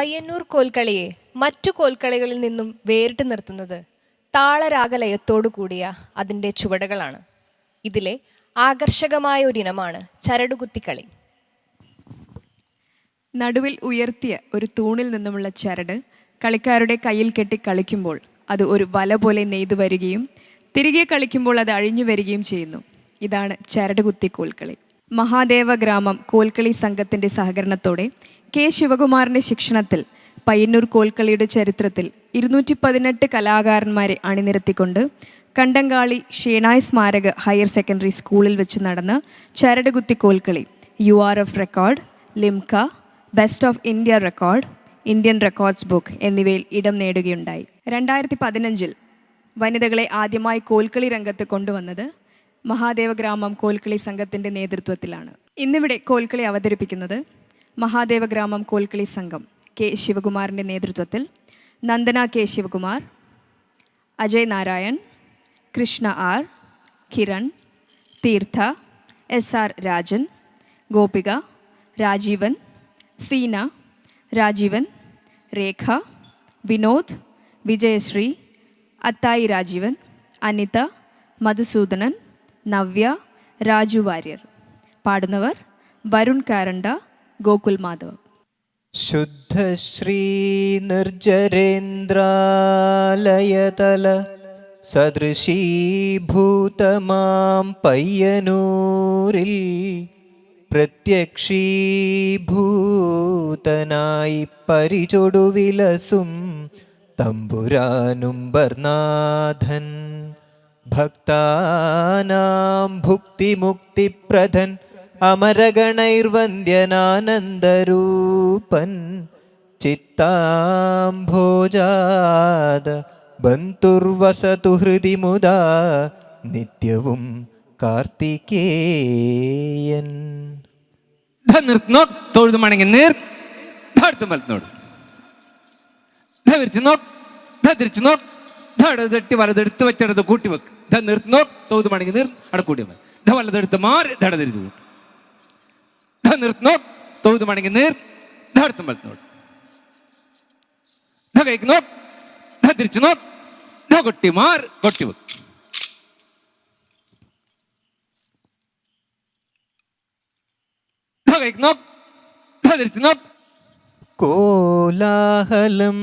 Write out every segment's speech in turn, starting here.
പയ്യന്നൂർ കോൽക്കളിയെ മറ്റു കോൽക്കളികളിൽ നിന്നും വേറിട്ട് നിർത്തുന്നത് താളരാഗലയത്തോടു കൂടിയ അതിന്റെ ചുവടുകളാണ്. ഇതിലെ ആകർഷകമായ ഒരിനമാണ് ചരടുകുത്തിക്കളി. നടുവിൽ ഉയർത്തിയ ഒരു തൂണിൽ നിന്നുമുള്ള ചരട് കളിക്കാരുടെ കയ്യിൽ കെട്ടി കളിക്കുമ്പോൾ അത് ഒരു വല പോലെ നെയ്തു വരികയും തിരികെ കളിക്കുമ്പോൾ അത് അഴിഞ്ഞു വരികയും ചെയ്യുന്നു. ഇതാണ് ചരടുകുത്തി കോൽക്കളി. മഹാദേവ ഗ്രാമം കോൽക്കളി സംഘത്തിന്റെ സഹകരണത്തോടെ കെ ശിവകുമാറിന്റെ ശിക്ഷണത്തിൽ പയ്യന്നൂർ കോൽക്കളിയുടെ ചരിത്രത്തിൽ ഇരുന്നൂറ്റി പതിനെട്ട് കലാകാരന്മാരെ അണിനിരത്തിക്കൊണ്ട് കണ്ടങ്കാളി ഷേണായ് സ്മാരക ഹയർ സെക്കൻഡറി സ്കൂളിൽ വെച്ച് നടന്ന ചരടുകുത്തി Kolkali U R F record Limca best of India record Indian records book എന്നിവയിൽ ഇടം നേടുകയുണ്ടായി. രണ്ടായിരത്തി പതിനഞ്ചിൽ വനിതകളെ ആദ്യമായി കോൽക്കളി രംഗത്ത് കൊണ്ടുവന്നത് മഹാദേവ ഗ്രാമം കോൽക്കളി സംഘത്തിന്റെ നേതൃത്വത്തിലാണ്. ഇന്നിവിടെ കോൽക്കളി അവതരിപ്പിക്കുന്നത് മഹാദേവ ഗ്രാമം കോൽക്കളി സംഘം കെ ശിവകുമാറിന്റെ നേതൃത്വത്തിൽ Nandana K Sivakumar Ajay Narayan Krishna R Kiran Theertha S R Rajan Gopika Rajeevan Seena Rajeevan Rekha Vinod Vijayasree അത്തായി Rajeevan Anitha Madhusoodanan Navya Raju Warrier. പാടുന്നവർ വരുൺ കാരണ്ട ഗോകുൽ മാധവ്. ശുദ്ധശ്രീ നിർജരേന്ദ്രാലയതല സദൃശീഭൂതമാം പയ്യനൂരിൽ പ്രത്യക്ഷീഭൂതനായി പരിചൊടുവിലസും തമ്പുരാനുംബർനാഥൻ. ഭക്താനാം ഭുക്തിമുക്തിപ്രദൻ അമരഗണൈർവന്ദ്യനാനന്ദരൂപൻ ചിത്താംഭോജാത ബന്ധുർവസതു ഹൃദി മുദാ നിത്യവും കാർത്തികേയൻ. ധ നിർത്ത് നോക്ക് തൊഴുതു മണങ്ങി നീർ. ധടുത്ത് മലത്തിനോട് ധ വിരിച്ച് നോക്ക് ധ തിരിച്ച് നോക്ക്. ധ ഇടതെട്ടി വലതെടുത്ത് വെച്ചെടുത്ത് കൂട്ടി വെക്ക്. ധ നിർത്ത് നോക്ക് തൊഴുതു മണങ്ങി നീർ അവിടെ കൂട്ടി വെക്ക്. ധ വലതെടുത്ത് മാറി ധട തിരിച്ചു കൂട്ടി ധ നിർത്ത് നോക്ക് തൊഴുതു മടങ്ങി നീർ. ധാർത്തും മലത്ത് നോട് ധ കഴിക്ക് നോക്ക്. ധ തിരിച്ചു ധ കൊട്ടി കോലാഹലം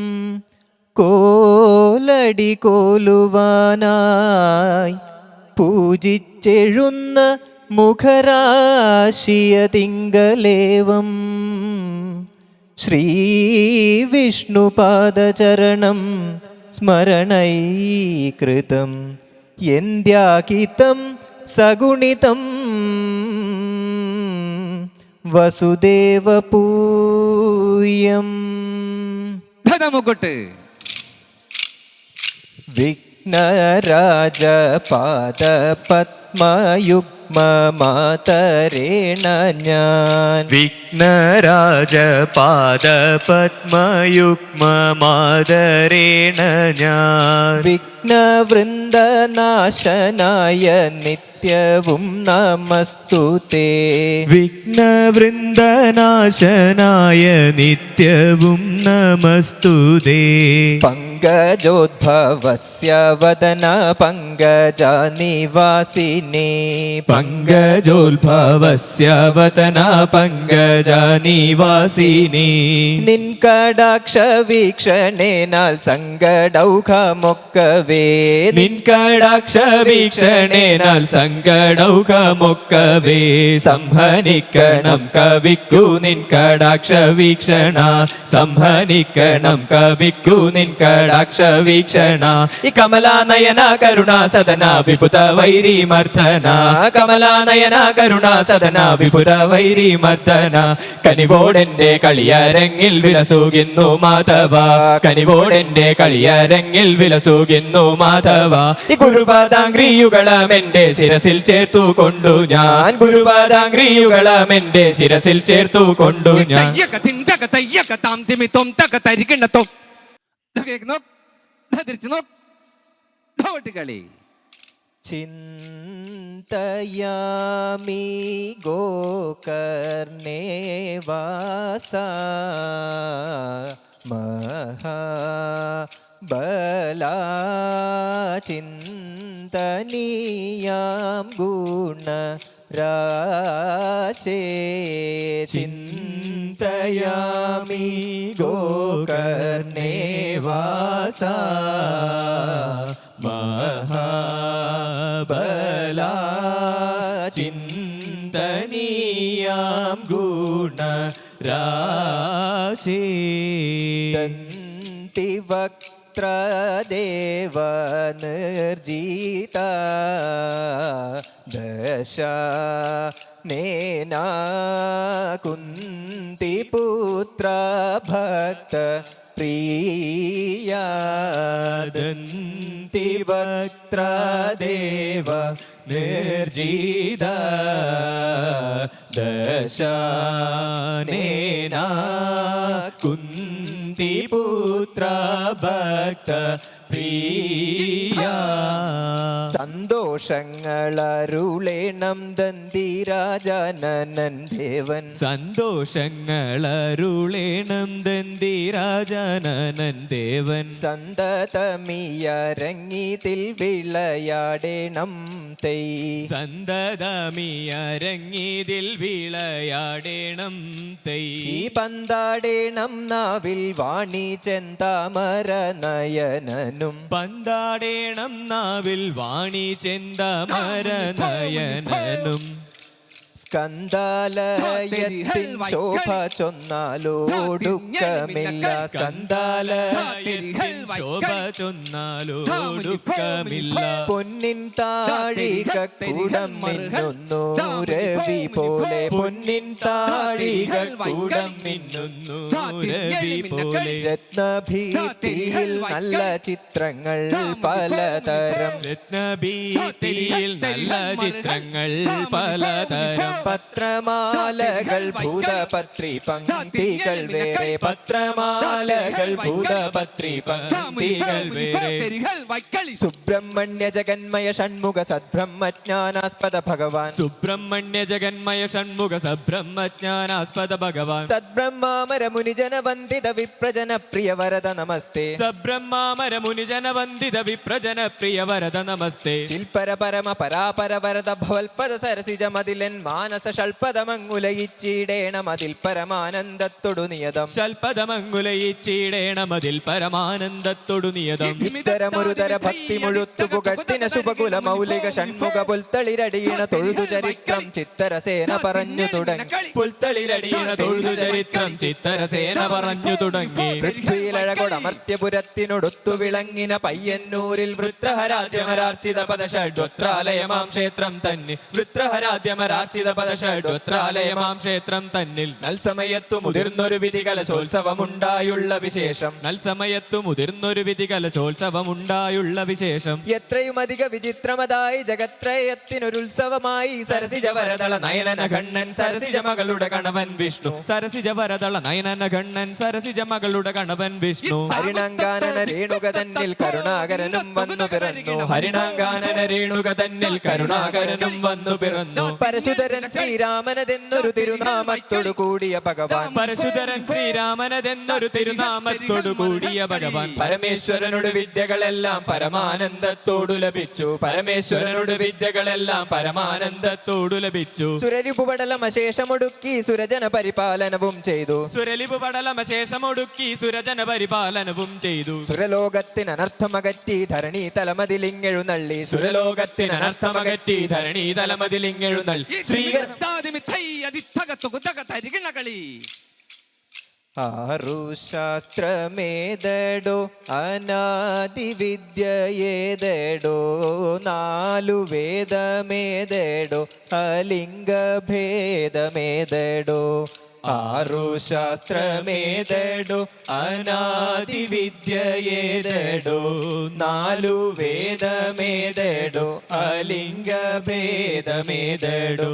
കോലടി കോലുവാനായി പൂജിച്ചെഴുന്ന മുഖരാശിയ തിങ്കലേവം ശ്രീ വിഷ്ണുപാദചരണം സ്മരണൈകൃതം. എന്ത്യാകിതം സഗുണിതം. വസുദേവപൂയം ധ നമുക്കൊട്ട് വിഘ്നരാജപാദപത്മയുഗ്മമാതരേണ ഞാൻ. വിഘ്നരാജപാദപത്മയുഗ്മമാദരേണ ഞാൻ. വിഘ്നവൃന്ദനാശനായ നിത്യവും നമസ്തു തേ. വിഘ്നവൃന്ദനാശനായ നിത്യവും നമസ്തു നമസ്തുതേ പങ്കജോദ്ഭവസ്യ വദന പങ്കജ നിവാസിനി പങ്കജോദ്ഭവസ്യ വദന പങ്കജ നിവാസിനി നിൻ കടാക്ഷ വീക്ഷണേനാൽ സങ്കടൗഖമൊക്കവേ നിൻ കടാക്ഷ വീക്ഷണേനാൽ സങ്കടൗഖമൊക്കവേ സംഹനിക്കണം കവിക്കു നിൻ കടാക്ഷ വീക്ഷണ സംഹനിക്കണം കവിക്കു നിൻ കടാക്ഷ വീക്ഷണ. ഈ കമലാനയന കരുണ സദന വിപുത വൈരി മർദ്ദന. കമലാനയന കരുണ സദന വിപുത വൈരി മർദ്ദന. കനിവോടെന്റെ കളിയരങ്ങിൽ വിലസൂകുന്നു മാധവ. കനിവോടെന്റെ കളിയരങ്ങിൽ വിലസൂകുന്നു മാധവ. ഈ ഗുരുപാദാംഗ്രിയുകളം എന്റെ ശിരസിൽ ചേർത്തു കൊണ്ടു ഞാൻ. ഗുരുപാദാംഗ്രിയുകളം എന്റെ ശിരസിൽ ചേർത്തു കൊണ്ടു ഞാൻ. തയ്യക്ക താം തിമിത്വം തക തരികിണ്ണ തിരിച്ചു നോക്ക്. കളി ചിന്തയാമി ഗോകർണേവാസ മഹാബലാ ചിന്തനീയാം ഗുണ രാശേ ചിന്തയാമി ഗോകർ വാസ മഹാബല ചിന്തനീയാം ഗുണ രാശി. ദന്തിവക്ത്രദേവ നിർജീത ദശ നേനാ കുന്തിപുത്ര ഭക്ത പ്രിയ ദന്തിവക്ത്രദേവ നിർജീത ദശാനേന കുന്തിപുത്ര ഭക്ത പ്രിയ സന്തോഷങ്ങളരുളേണം ദന്തിരാജാനനൻ ദേവൻ സന്തോഷങ്ങളരുളേണം ദന്തിരാജാനനൻ ദേവൻ സന്തതമിയരങ്ങിതിൽ വിളയാടേണം തൈ. സന്തതമിയരങ്ങിതിൽ വിളയാടേണം തൈ. പന്താടേണം നാവിൽ വാണി ചെന്താമര നയനനും പന്താടേണം നാവിൽ വാണി ചെന്തമര നയനനും സ്കന്ദാലയത്തിൻ ശോഭ ചൊന്നാലോടുക്കമില്ല സ്കന്ദാലയത്തിൻ ശോഭ ചൊന്നാലോടുക്കമില്ല പൊന്നിൻ താഴിക കൂടം മിന്നുന്നു രവി പോലെ പൊന്നിൻ താഴിക കൂടം മിന്നുന്നു രവി പോലെ രത്നഭീതിയിൽ നല്ല ചിത്രങ്ങൾ പലതരം രത്നഭീതിയിൽ നല്ല ചിത്രങ്ങൾ പലതരം പത്രമാലകൾ ഭൂതപത്രി പങ്ക്തികൾ വേറെ. പത്രമാലകൾ ഭൂതപത്രി പങ്ക്തികൾ വേറെ. സുബ്രഹ്മണ്യ ജഗന്മയ ഷൺമുഖ സദ്ബ്രഹ്മജ്ഞാനാസ്പദ ഭഗവാൻ. സുബ്രഹ്മണ്യ ജഗന്മയ ഷൺമുഖ സബ്രഹ്മജ്ഞാനാസ്പദ ഭഗവാൻ. സദ്ബ്രഹ്മാമര മുനിജന വന്ദിത വിപ്രജന പ്രിയ വരദ നമസ്തേ. സബ്രഹ്മാമര മുനിജന വന്ദിത വിപ്രജന പ്രിയ വരദ നമസ്തേ. ചിൽപര പരമ പരാപര വരദ ഭവൽപദ സരസിജ മതിലൻ മാനസ ഷൽപദമങ്ങുലയിച്ചിടേണം അതിൽ പരമാനന്ദത്തൊടു നിയതം. ശൽപദമംഗുലയിച്ചിടേണം അതിൽ പരമാനന്ദത്തോടു നിയതം. ഇത്തരമൊരു ഭക്തി മുഴുത്തു പുകഴ്ത്തിന ശുഭകുല മൗലിക ഷൺമുഖ പുൽത്തളിരടിയണ തൊഴുതു ചരിത്രം ചിത്തരസേന പറഞ്ഞു തുടങ്ങി. പുൽത്തളിരടിയണ തൊഴുതു ചരിത്രം ചിത്തരസേന പറഞ്ഞു തുടങ്ങി. പൃഥ്വിയിലഴകൊടമർത്യപുരത്തിനൊടുത്തു വിളങ്ങിന പയ്യന്നൂരിൽ വൃത്രഹരാദ്യമരാർച്ചിത പദഷഡ്വത്രാലയമാം ക്ഷേത്രം തന്നെ. വൃത്രഹരാദ്യമരാർച്ചിത പദഷഡ്വത്രാലയമാം ക്ഷേത്രം തന്നിൽ. നൽസമയത്തു മുതിർന്നൊരു വിധി കലശോത്സവമുണ്ടായുള്ള വിശേഷം. നൽസമയത്തു മുതിർന്നൊരു വിധി കലശോത്സവമുണ്ടായുള്ള വിശേഷം. എത്രയും അധിക വിചിത്രമതായി ജഗത്രയത്തിനൊരുത്സവമായി സരസിജ വരതള നയനന ഗണ്ണൻ സരസിജ മകളുടെ കണവൻ വിഷ്ണു. സരസിജ വരതള നയനന ഗണ്ണൻ സരസിജ മകളുടെ കണവൻ വിഷ്ണു. ഹരിണാങ്കാനന രേണുക തന്നിൽ കരുണാകരനും വന്നു പിറന്നു. ഹരിണാങ്കാനന രേണുക തന്നിൽ കരുണാകരനും വന്നു പിറന്നു. പരശുധരൻ ശ്രീരാമനതെന്നൊരു തിരുനാമത്തോടു കൂടിയ ഭഗവാൻ. പരശുധരൻ ശ്രീരാമനതെന്നൊരു തിരുനാമത്തോടു കൂടിയ ഭഗവാൻ. പരമേശ്വരനോട് വിദ്യകളെല്ലാം പരമാനന്ദത്തോടു ലഭിച്ചു. പരമേശ്വരനോട് വിദ്യകളെല്ലാം പരമാനന്ദത്തോടു ലഭിച്ചു. സുരരിപുപടലമശേഷമൊടുക്കി സുരജന പരിപാലനവും ചെയ്തു. സുരലിപു പടലമശേഷമൊടുക്കി സുരജന പരിപാലനവും ചെയ്തു. സുരലോകത്തിന് അനർത്ഥമകറ്റി ധരണി തലമതിലിങ്ങെഴുന്നള്ളി. സുരലോകത്തിന് അനർത്ഥമകറ്റി ധരണി തലമതിലിങ്ങഴുന്നള്ളി. ശ്രീകർ കളി ആറു അനാദി വിദ്യയേതടോ നാലു വേദമേതടോ അലിംഗഭേദമേതടോ ആറു ശാസ്ത്രമേതടു അനാദി വിദ്യയേതടോ നാലു വേദമേതടു? അലിംഗഭേദമേതടു?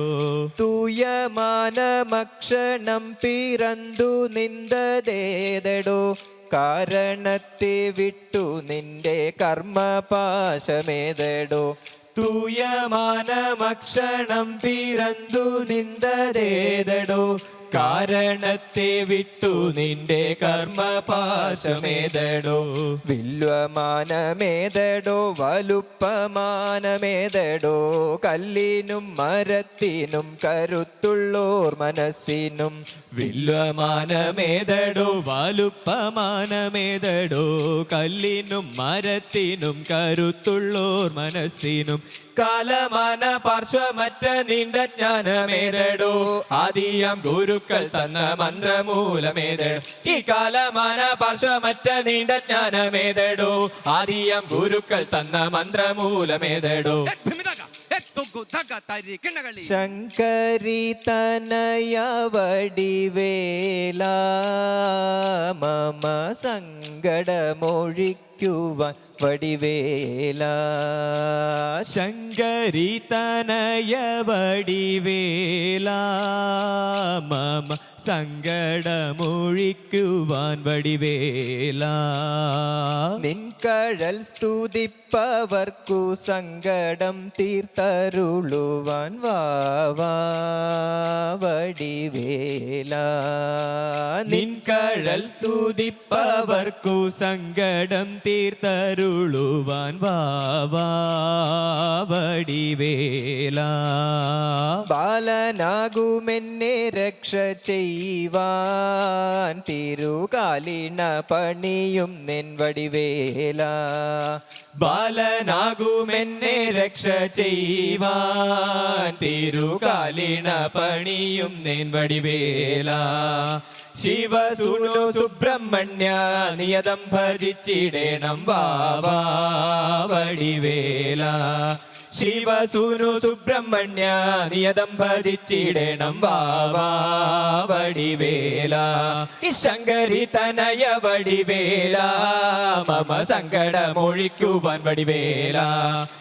തൂയമാനമക്ഷണം പിറന്തു നിന്ദതേതടു? കാരണത്തെ വിട്ടു നിന്റെ കർമ്മപാശമേതടു? തൂയമാനമക്ഷണം പിറന്തു നിന്ദതേതടോ? കാരണത്തെ വിട്ടു നിന്റെ കർമ്മപാശമേതടോ? വില്വമാനമേതടോ? വലുപ്പമാനമേതടോ? കല്ലിനും മരത്തിനും കരുത്തുള്ളോർ മനസ്സിനും വില്വമാനമേതടോ? വലുപ്പമാനമേതടോ? കല്ലിനും മരത്തിനും കരുത്തുള്ളോർ മനസ്സിനും കാലമാന പാർശ്വമറ്റ നീണ്ട ജ്ഞാനമേതടോ? ആദിയാം ഗുരുക്കൾ തന്ന മന്ത്രമൂലമേതടോ? ഈ കാലമാന പാർശ്വമറ്റ നീണ്ട ജ്ഞാനമേതടോ? ആദിയാം ഗുരുക്കൾ തന്ന മന്ത്രമൂലമേതടോ? ശങ്കരി തനയവടിവേല മമ സങ്കടമൊഴിക്കുവാൻ വടിവേല ശങ്കരി തനയ വടിവേല മമ സങ്കടമൊഴിക്കുവാൻ വടിവേല നിൻകഴൽ സ്തുതിപ്പവർക്കു സങ്കടം തീർത്തരുളുവാൻ വാവാ വടിവേല നിൻകഴൽ തുതിപ്പവർക്കു സങ്കടം തീർത്തരുളുവാൻ വാവാ വടിവേല ബാലനാകുമെന്നെ രക്ഷ ചെയ്യുവാൻ തിരുകാലിണ പണിയും നിൻ വടിവേല ബാലനാകുമെന്നെ രക്ഷ ചെയ്യുവാൻ. തിരുകാലിണ പണിയും നേൻ വടിവേല. ശിവസുനു സുബ്രഹ്മണ്യ നിയതം ഭജിച്ചിടേണം വാവാ വടിവേല. ശിവസുനു സുബ്രഹ്മണ്യ നിയതം ഭജിച്ചിടേണം. വാവാടിവേല ശങ്കരി തനയ വടിവേല. മമ സങ്കടമൊഴിക്കുവാൻ വടിവേല.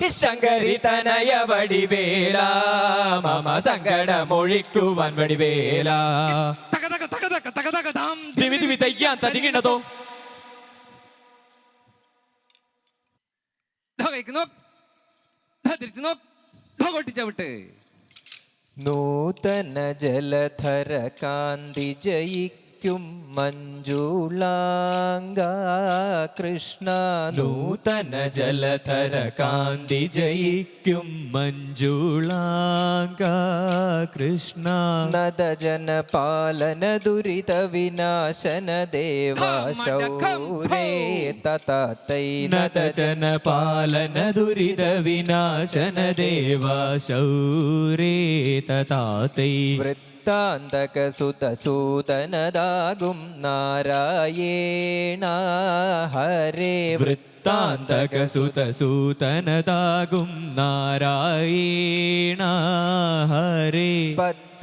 ശങ്കരി തനയ വടിവേല. മമ സങ്കടമൊഴിക്കുവാൻ വടിവേല. ദിവി ദിവി തയ്യാൻ തതികിണതോ തിരിച്ചു നൂതന ജലധര കാന്തി ജയിക്കും മഞ്ജുളാംഗ കൃഷ്ണ നൂതന ജലധര കാന്തി ജയിക്കും മഞ്ജുളാംഗ കൃഷ്ണ. നദജന പാലന ദുരിത വിനാശന ദേവാ ശൗരേ നദജന പാലന ദുരിത വിനാശന ദേവ ശൗരേ വൃത്താന്തക സുത സൂതനദാകും നാരായണ ഹരേ വൃത്താന്തക സുതസൂതനതാകും നാരായണ ഹരേ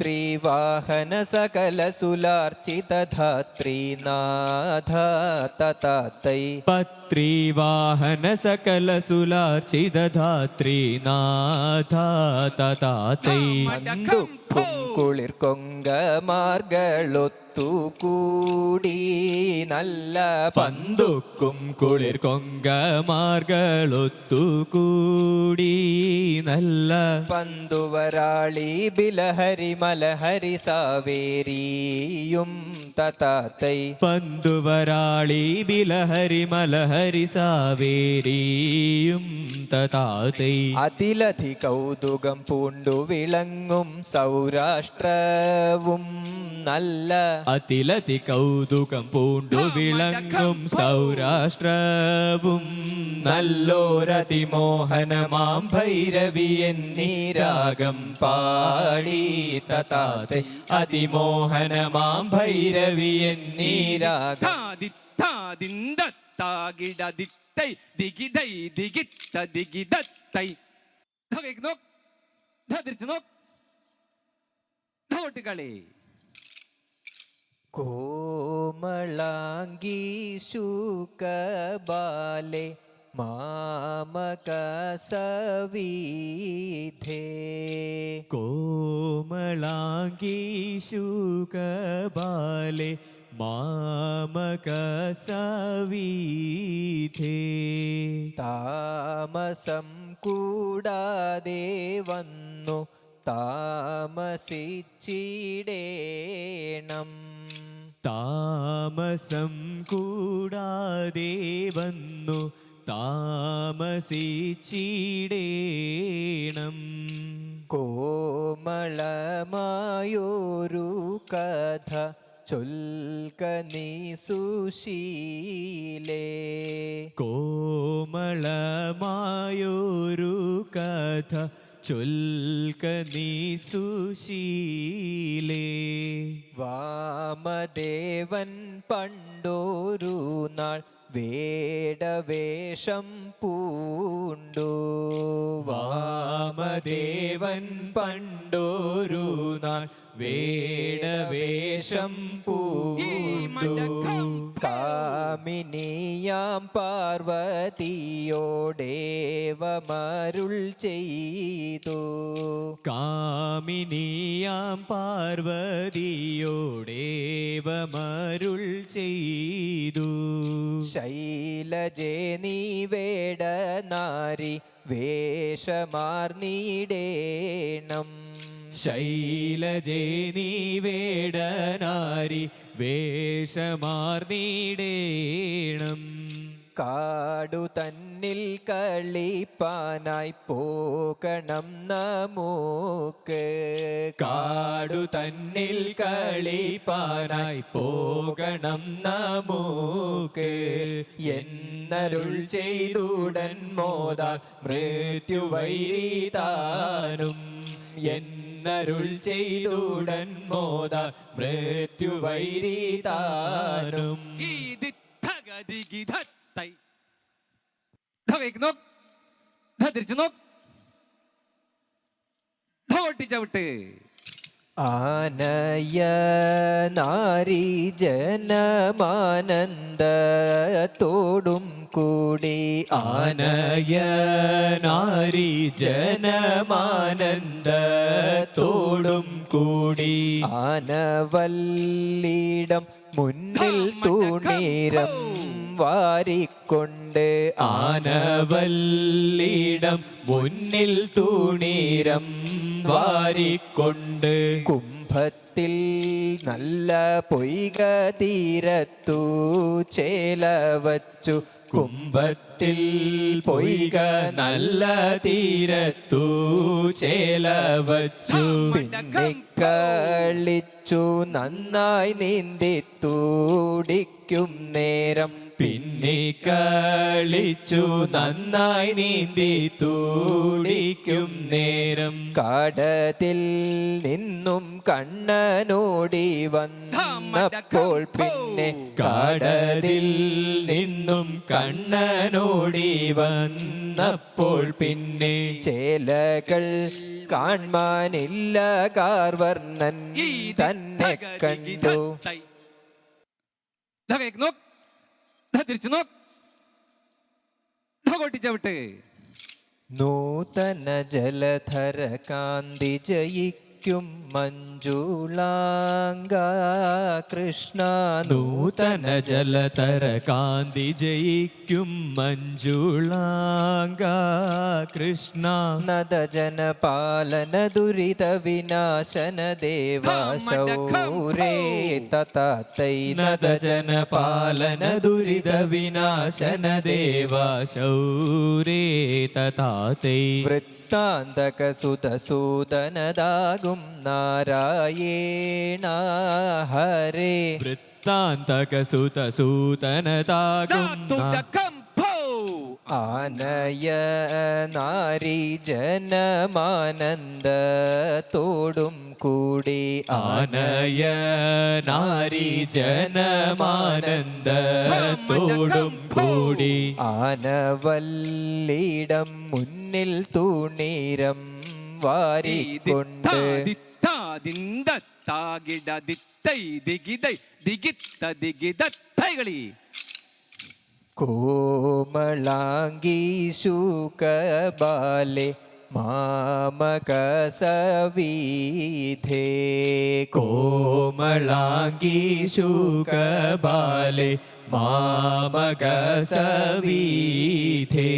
पत्रीवाहनसकलसुलार्चितधात्रीनाथ ततात्तै पत्रीवाहनसकलसुलार्चितधात्रीनाथ ततात्तै कुळिर्कोङ्गमार्गळुत् കൂടി നല്ല പന്തുക്കും കുളിർ കൊങ്കമാർഗളൊത്തുകൂടി നല്ല പന്തുവരാളി ബിലഹരി മലഹരി സാവേരിയും തതൈ പന്തുവരാളി ബിലഹരി മലഹരി സാവേരിയും തതാതൈ അതിലധി കൗതുകം പൂണ്ടു വിളങ്ങും സൗരാഷ്ട്രവും നല്ല അതിലതി കൗതുകം പൂണ്ടു വിളങ്ങും സൗരാഷ്ട്രവും. നല്ലോരതിമോഹനമാം ഭൈരവി എന്നീ രാഗം പാടി തതാതെ അതിമോഹനമാം ഭൈരവി എന്നീ രാഗം. താകിടതിത്തൈ ദിഗിതൈ ദിഗിത്ത ദിഗിതത്തൈ. നോക്ക് തിരിച്ചു നോക്ക്. കോമളാംഗി ശുകബാലെ മാമക സവീധേ കോമളാംഗീ ശുകബാലെ മാമക സവീധേ താമസം കൂടാതെ വന്നു താമസിച്ചിടേണം. താമസം കൂടാതെ വന്നു താമസിച്ചിടേണം. കോമളമായൊരു കഥ ചൊൽക്കനീ സുശീലേ. കോമളമായൊരു കഥ സുശീലേ. വാമദേവൻ പണ്ടോരു നാൾ വേടവേഷം പൂണ്ടോ. വാമദേവൻ പണ്ടോരു നാൾ വേടവേഷം പൂണ്ടു. കാമിനിയാം പാർവതിയോടേവമരുൾ ചെയ്തു. കാമിനിയാം പാർവതിയോടേവമരുൾ ചെയ്തു. ശൈലജേ നീ വേട നാരി വേഷമാർന്നീടേണം ശൈലജേ നീ വേടനാരി വേഷമാർന്നിടേണം കാടു തന്നിൽ കളിപ്പാനായി പോകണം നമുക്ക്. കാടു തന്നിൽ കളിപ്പാനായി പോകണം നമുക്ക്. എന്നരുൾ ചെയ്തുടൻ മോദാൽ മൃത്യുവൈരീതാനും. എന്നരുൾ ചെയ്തുടൻ മോദ മൃത്യുവൈരീതാനും തിരിച്ചു നോക്ക്. ആനയ നാരി ജനമാനന്ദത്തോടും കൂടി ആനയ നാരി ജനമാനന്ദത്തോടും കൂടി ആനവല്ലിടം മുന്നിൽ തൂണീരം വാരിക്കൊണ്ട് ആനവല്ലിടം മുന്നിൽ തൂണീരം വാരിക്കൊണ്ട് കുംഭത്തിൽ നല്ല പൊയ്ക തീരത്തു ചേലവച്ചു കുംഭത്തിൽ പൊയ്ക നല്ല തീരത്തു ചേലവച്ചു പിന്നെ കളിച്ചു നന്നായി നീന്തി തൂടിക്കും നേരം പിന്നെ കളിച്ചു നന്നായി നീന്തി തൂടിക്കും നേരം. കാടത്തിൽ നിന്നും കണ്ണനോടി വന്നപ്പോൾ പിന്നെ കാടതിൽ നിന്നും കണ്ണനോടി വന്നപ്പോൾ പിന്നെ ചേലകൾ കാൺമാനില്ല കാർവർണൻ തന്നെ കണ്ടു. തിരിച്ചു നോക്ക്. നൂതന ജലധര കാന്തി ജയിക്കും. മഞ്ജുളാംഗ കൃഷ്ണ നൂതന ജലതര കാന്തി ജയിക്കും മഞ്ജുളാംഗ കൃഷ്ണ. നദജന പാലന ദുരിത വിനാശന ദേവാശൗരേ തൈ നദജന പാലന ദുരിത വിനാശന ദേവാശൗരേ ശൗരേ തഥാതൈ വൃത്താന്തക സുതസൂദനദാകും നാരായണ ഹരേ. വൃത്താന്തകസുതസൂതനതാകും ആനയ നാരി ജനമാനന്ദത്തോടും കൂടി ആനയ നാരി ജനമാനന്ദത്തോടും കൂടി ആനവല്ലിടം മുന്നിൽ തൂണീരം വാരിക്കൊണ്ട് ദിഗിത്തൈകളി മാമകസവീധേ ശൂകബാലെ മാമക സവീധേ കോമളാംഗി ശൂകബാലെ മാമക സവീധേ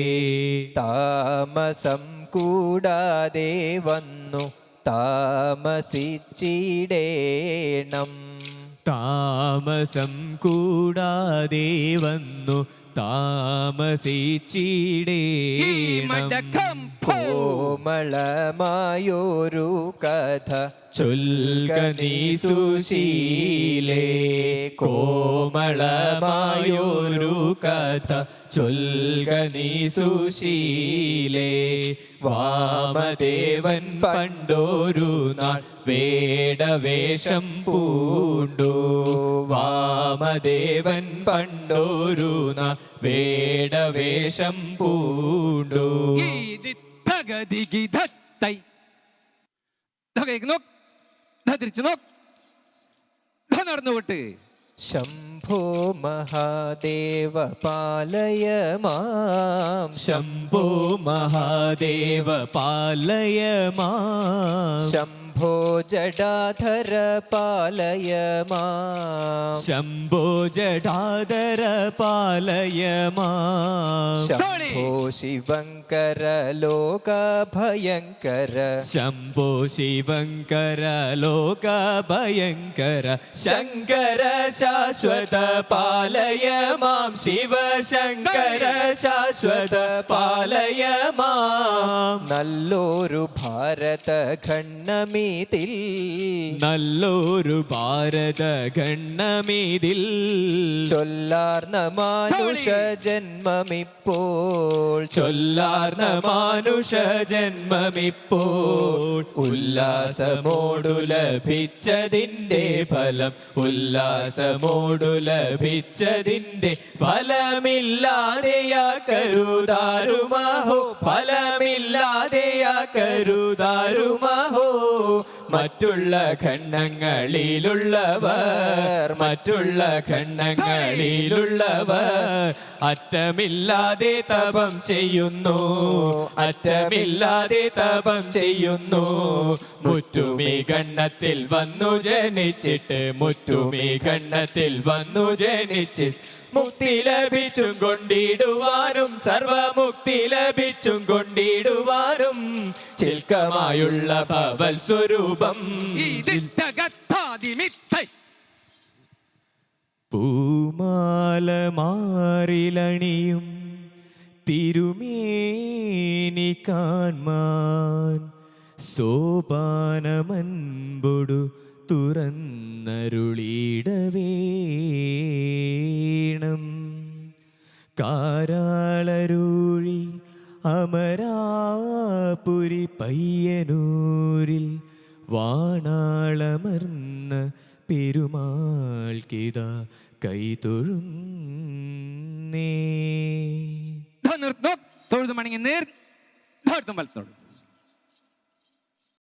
താമസം കൂടാതെ വന്നു താമസിച്ചിടേണം. താമസം കൂടാതെ വന്നു താമസിച്ചിടേണം പോമളമായൊരു. കോമളമായൊരു കഥ ചൊൽകനീ സുശീലേ കോമളമായൊരു കഥ ചൊൽക നീ വാമദേവൻ പണ്ടോരു നാൾ വേടവേഷം പൂണ്ടു. വാമദേവൻ പണ്ടോരു നാൾ വേടവേഷം പൂണ്ടു. നോക്ക്. തിരിച്ചു നോക്ക്. നടന്നു വിട്ട് ശംഭോ മഹാദേവ പാലയ മാം. ശംഭോ മഹാദേവ പാലയ മാം. ശംഭോ ജഡാധര പാലയ മാം ശംഭോ ജഡാധര പാലയ മാം ശംഭോ ശിവങ്കര ലോക ഭയങ്കര ശംഭോ ശിവങ്കര ലോക ഭയങ്കര ശങ്കര ശാശ്വത പാലയ മാം ശിവ ശങ്കര ശാശ്വത പാലയ മാം നല്ലൊരു ഭാരത ഖണ്ഡമീതിൽ നല്ലൊരു ഭാരത ഗണ്ണമിതിൽ ചൊല്ലാർന്ന മാനുഷ ജന്മമിപ്പോൾ. ചൊല്ലാർന്ന മാനുഷ ജന്മമിപ്പോൾ. ഉല്ലാസമോടു ലഭിച്ചതിന്റെ ഫലം. ഉല്ലാസമോടു ലഭിച്ചതിന്റെ ഫലമില്ലാതെയാ കരുതാരുമാഹോ? ഫലമില്ലാതെയാ കരുതാരുമഹോ? മറ്റുള്ള ഖണ്ഡങ്ങളിലുള്ളവർ മറ്റുള്ള ഖണ്ഡങ്ങളിലുള്ളവർ അറ്റമില്ലാതെ തപം ചെയ്യുന്നു അറ്റമില്ലാതെ തപം ചെയ്യുന്നു. മുറ്റുമി ഗണ്ണത്തിൽ വന്നു ജനിച്ചിട്ട് മുറ്റുമി ഗണ്ണത്തിൽ വന്നു ജനിച്ചിട്ട് മുക്തി ലഭിച്ചും കൊണ്ടിടുവാനും സർവമുക്തി ലഭിച്ചും കൊണ്ടിടുവാനും ചിൽക്കമായുള്ള ഭവൽ സ്വരൂപം. പൂമാല മാറിലണിയും തിരുമേനി കാൺമാൻ സോപാനമൻപൊടു തുറന്നരുളിയിടവേണം കാരാളരൂഴി അമരാപുരി പയ്യനൂരിൽ വാണാളമർന്ന പെരുമാൾക്കിത കൈതൊഴുന്നേ. നിർത്തും നിർത്ത് നോക്ക് തൊഴുതു നേർ തൊഴുതും. വലത്തോട്